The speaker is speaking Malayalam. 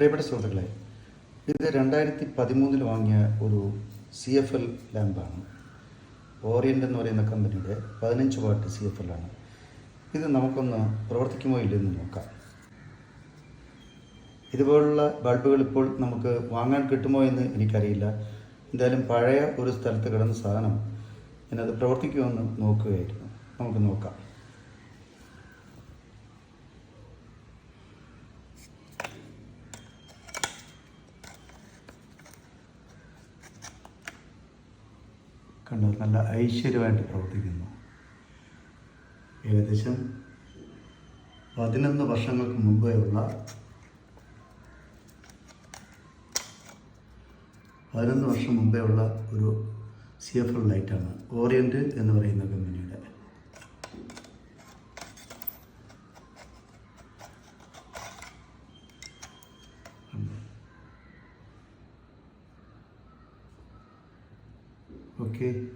പ്രിയപ്പെട്ട സുഹൃത്തുക്കളെ ഇത് രണ്ടായിരത്തി പതിമൂന്നിൽ വാങ്ങിയ ഒരു സി എഫ് എൽ ലാമ്പാണ്. ഓറിയന്റ് എന്ന് പറയുന്ന കമ്പനിയുടെ പതിനഞ്ച് വാട്ട് സി എഫ് എൽ ആണ്. ഇത് നമുക്കൊന്ന് പ്രവർത്തിക്കുമോ ഇല്ലെന്ന് നോക്കാം. ഇതുപോലുള്ള ബൾബുകൾ ഇപ്പോൾ നമുക്ക് വാങ്ങാൻ കിട്ടുമോ എന്ന് എനിക്കറിയില്ല. എന്തായാലും പഴയ ഒരു സ്ഥലത്ത് കിടന്ന സാധനം ഞാനത് പ്രവർത്തിക്കുമെന്ന് നോക്കുകയായിരുന്നു. നമുക്ക് നോക്കാം. കണ്ടോ നല്ല ഐശ്വര്യമായിട്ട് പ്രവർത്തിക്കുന്നു. ഏകദേശം പതിനൊന്ന് വർഷങ്ങൾക്ക് മുമ്പേ ഉള്ള പതിനൊന്ന് വർഷം മുമ്പേ ഉള്ള ഒരു സി എഫ് എൽ ലൈറ്റാണ് ഓറിയന്റ് എന്ന് പറയുന്ന കമ്പനിയുടെ ok?